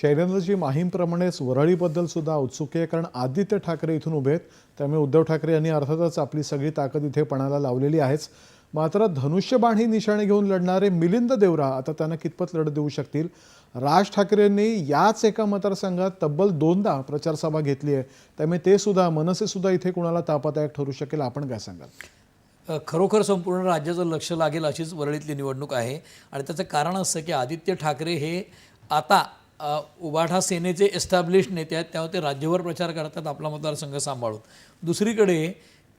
शैलेंद्रजी माहीमप्रमाणेच वरळीबद्दल सुद्धा उत्सुकी आहे कारण आदित्य ठाकरे इथून उभे आहेत. त्यामुळे उद्धव ठाकरे यांनी अर्थातच आपली सगळी ताकद इथे पणाला लावलेली आहेच. मात्र धनुष्यबाण ही निशाणे घेऊन लढणारे मिलिंद देवरा आता त्यांना कितपत लढत देऊ शकतील? राज ठाकरेंनी याच एका मतदारसंघात तब्बल दोनदा प्रचारसभा घेतली आहे. त्यामुळे ते सुद्धा मनसे सुद्धा इथे कुणाला तापादायक ठरू शकेल आपण काय सांगाल? खरोखर संपूर्ण राज्याचं लक्ष लागेल अशीच वरळीतली निवडणूक आहे. आणि त्याचं कारण असं की आदित्य ठाकरे हे आता उबाठा सेनेचे एस्टॅब्लिश नेते आहेत त्यामुळे ते राज्यभर प्रचार करतात आपला मतदारसंघ सांभाळून. दुसरीकडे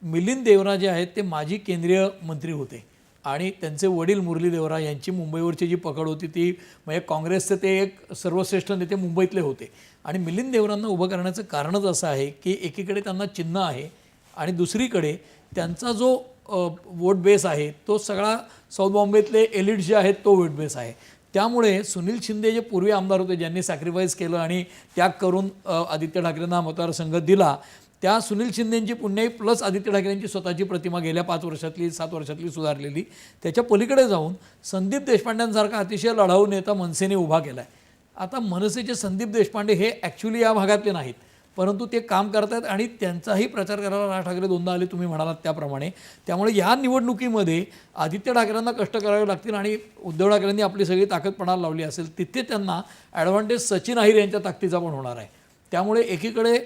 मिलिंद देवरा जे आहेत ते माजी केंद्रीय मंत्री होते. आणि त्यांचे वडील मुरली देवरा यांची मुंबईवरची जी पकड होती ती म्हणजे काँग्रेसचे ते एक सर्वश्रेष्ठ नेते मुंबईतले होते. आणि मिलिंद देवरांना उभं करण्याचं कारणच असं आहे की एकीकडे त्यांना चिन्ह आहे आणि दुसरीकडे त्यांचा जो वोट बेस आहे तो सगळा साऊथ बॉम्बेतले एलिट जे आहेत तो वोट बेस आहे. त्यामुळे सुनील शिंदे जे पूर्वी आमदार होते ज्यांनी सॅक्रिफाईस केलं आणि त्याग करून आदित्य ठाकरेंना मतदारसंघ दिला त्या सुनील शिंदेंची पुण्याई प्लस आदित्य ठाकरेंची स्वतःची प्रतिमा गेल्या पाच वर्षातली सात वर्षातली सुधारलेली. त्याच्या पलीकडे जाऊन संदीप देशपांड्यांसारखा अतिशय लढाऊ नेता मनसेने उभा केला आहे आता मनसेचे संदीप देशपांडे हे ॲक्च्युली या भागातले नाहीत. परंतु ते काम करतात आणि त्यांचाही प्रचार करायला राज ठाकरे दोनदा आले तुम्ही म्हणालात त्याप्रमाणे. त्यामुळे या निवडणुकीमध्ये आदित्य ठाकरेंना कष्ट करावे लागतील आणि उद्धव ठाकरेंनी आपली सगळी ताकद पणाला लावली असेल तिथे त्यांना ॲडव्हान्टेज सचिन अहिर यांच्या ताकदीचा पण होणार आहे. त्यामुळे एकीकडे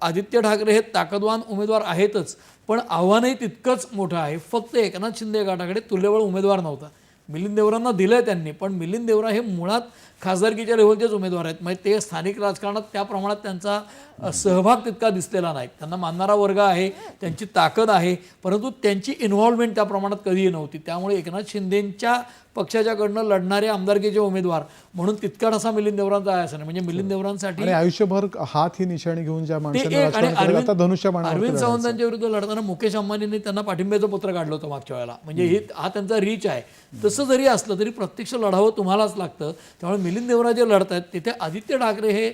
आदित्य ठाकरे हे ताकदवान उमेदवार आहेतच पण आव्हानही तितकंच मोठं आहे. फक्त एकनाथ शिंदे गटाकडे तुल्यबळ उमेदवार नव्हता. मिलिंद देवरांना दिलं आहे त्यांनी पण मिलिंद देवरा हे मुळात खासदारकीच्या लेवलचेच उमेदवार आहेत. म्हणजे ते स्थानिक राजकारणात त्या प्रमाणात त्यांचा सहभाग तितका दिसलेला नाही. त्यांना मानणारा वर्ग आहे त्यांची ताकद आहे परंतु त्यांची इन्व्हॉल्वमेंट त्या प्रमाणात कधीही नव्हती. त्यामुळे एकनाथ शिंदेंच्या पक्षाच्याकडनं लढणारे आमदारकीचे उमेदवार म्हणून तितका ठसा मिलिंद देवरांचा आहे असं नाही. म्हणजे मिलिंद देवरांसाठी आयुष्यभर हात ही निशाणी घेऊन ज्या अरविंद सावंतांच्या विरुद्ध लढताना मुकेश अंबानींनी त्यांना पाठिंब्याचं पत्र काढलं होतं मागच्या वेळेला. म्हणजे हे हा त्यांचा रीच आहे. तसं जरी असलं तरी प्रत्यक्ष लढावं तुम्हालाच लागतं. त्यामुळे मिलिंद देवरा जे लढत आहेत तिथे आदित्य ठाकरे हे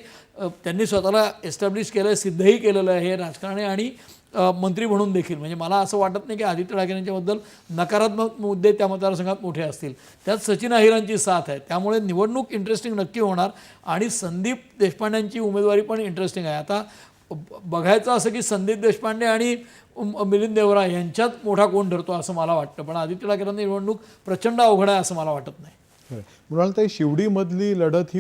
त्यांनी स्वतःला एस्टॅब्लिश केलं आहे सिद्धही केलेलं आहे हे राजकारणी आणि मंत्री म्हणून देखील. म्हणजे मला असं वाटत नाही की आदित्य ठाकरे यांच्याबद्दल नकारात्मक मुद्दे त्या मतदारसंघात मोठे असतील. त्यात सचिन अहिरांची साथ आहे. त्यामुळे निवडणूक इंटरेस्टिंग नक्की होणार आणि संदीप देशपांड्यांची उमेदवारी पण इंटरेस्टिंग आहे. आता बघायचं असं की संदीप देशपांडे आणि मिलिंद देवरा यांच्यात मोठा कोण ठरतो असं मला वाटतं. पण आदित्य ठाकरेंना निवडणूक प्रचंड अवघड आहे असं मला वाटत नाही. म्हणाल तर शिवडीमधली लढत ही